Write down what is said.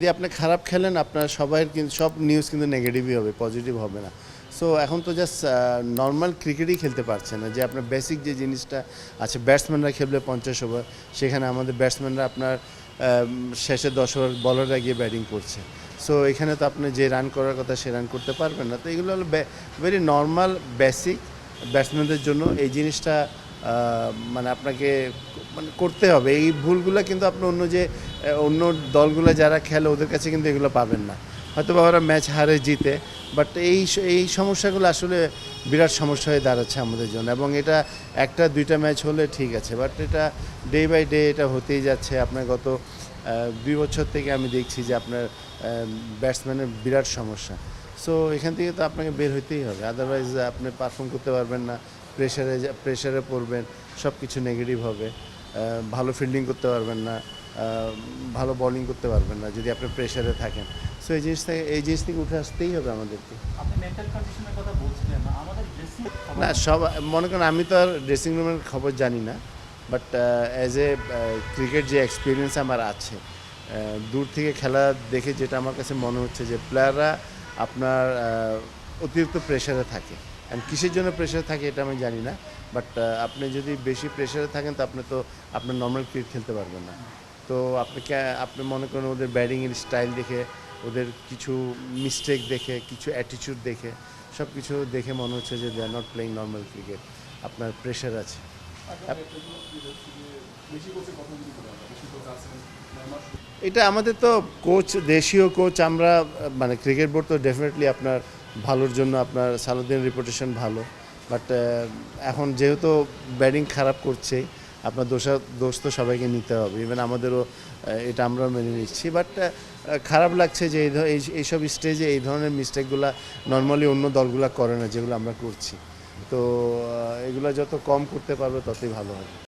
যদি আপনি খারাপ খেলেন, আপনার সবাই কিন্তু সব নিউজ কিন্তু নেগেটিভই হবে পজিটিভ হবে না। সো এখন তো জাস্ট নর্মাল ক্রিকেটই খেলতে পারছে না। যে আপনার বেসিক যে জিনিসটা আছে ব্যাটসম্যানরা খেলবে পঞ্চাশ ওভার সেখানে আমাদের ব্যাটসম্যানরা আপনার শেষে দশ ওভার বলাররা গিয়ে ব্যাটিং করছে। সো এখানে তো আপনি যে রান করার কথা সে রান করতে পারবেন না। তো এগুলো হলো ভেরি নর্মাল বেসিক ব্যাটসম্যানদের জন্য এই জিনিসটা মানে আপনাকে মানে করতে হবে। এই ভুলগুলো কিন্তু আপনি অন্য যে অন্য দলগুলো যারা খেলে ওদের কাছে কিন্তু এগুলো পাবেন না। হয়তো বা ওরা ম্যাচ হারে জিতে বাট এই এই সমস্যাগুলো আসলে বিরাট সমস্যা হয়ে দাঁড়াচ্ছে আমাদের জন্য এবং এটা একটা, দুইটা ম্যাচ হলে ঠিক আছে বাট এটা ডে বাই ডে এটা হতেই যাচ্ছে। আপনার গত দুই বছর থেকে আমি দেখছি যে আপনার ব্যাটসম্যানের বিরাট সমস্যা। সো এখান থেকে তো আপনাকে বের হইতেই হবে আদারওয়াইজ আপনি পারফর্ম করতে পারবেন না। প্রেশারে প্রেশারে পড়বেন সব কিছু নেগেটিভ হবে ভালো ফিল্ডিং করতে পারবেন না ভালো বোলিং করতে পারবেন না যদি আপনি প্রেশারে থাকেন। সো এই জিনিস থেকে এই জিনিস থেকে উঠে আসতেই হবে আমাদেরকে। না সব মনে করেন আমি তো আর ড্রেসিং রুমের খবর জানি না বাট অ্যাজ এ ক্রিকেট যে এক্সপিরিয়েন্স আমার আছে দূর থেকে খেলা দেখে যেটা আমার কাছে মনে হচ্ছে যে প্লেয়াররা আপনার অতিরিক্ত প্রেশারে থাকে। অ্যান্ড কিসের জন্য প্রেশারে থাকে এটা আমি জানি না বাট আপনি যদি বেশি প্রেশারে থাকেন তো আপনি তো আপনার নর্মাল ক্রিকেট খেলতে পারবেন না। তো আপনি আপনি মনে করেন ওদের ব্যাটিংয়ের স্টাইল দেখে, ওদের কিছু মিস্টেক দেখে, কিছু অ্যাটিটিউড দেখে সব কিছু দেখে মনে হচ্ছে যে they are not playing normal cricket আপনার প্রেশার আছে। এটা আমাদের তো কোচ দেশীয় কোচ আমরা মানে ক্রিকেট বোর্ড তো ডেফিনেটলি আপনার ভালোর জন্য আপনার সালুদ্দিন রিপুটেশন ভালো বাট এখন যেহেতু ব্যাটিং খারাপ করছে, আপনার দোষা, দোষ তো সবাইকে নিতে হবে। ইভেন আমাদেরও এটা আমরা মেনে নিচ্ছি বাট খারাপ লাগছে যে এই- এইসব স্টেজে এই ধরনের মিস্টেকগুলো নর্মালি অন্য দলগুলো করে না, যেগুলো আমরা করছি। তো এগুলো যত কম করতে পারবে ততই ভালো হবে।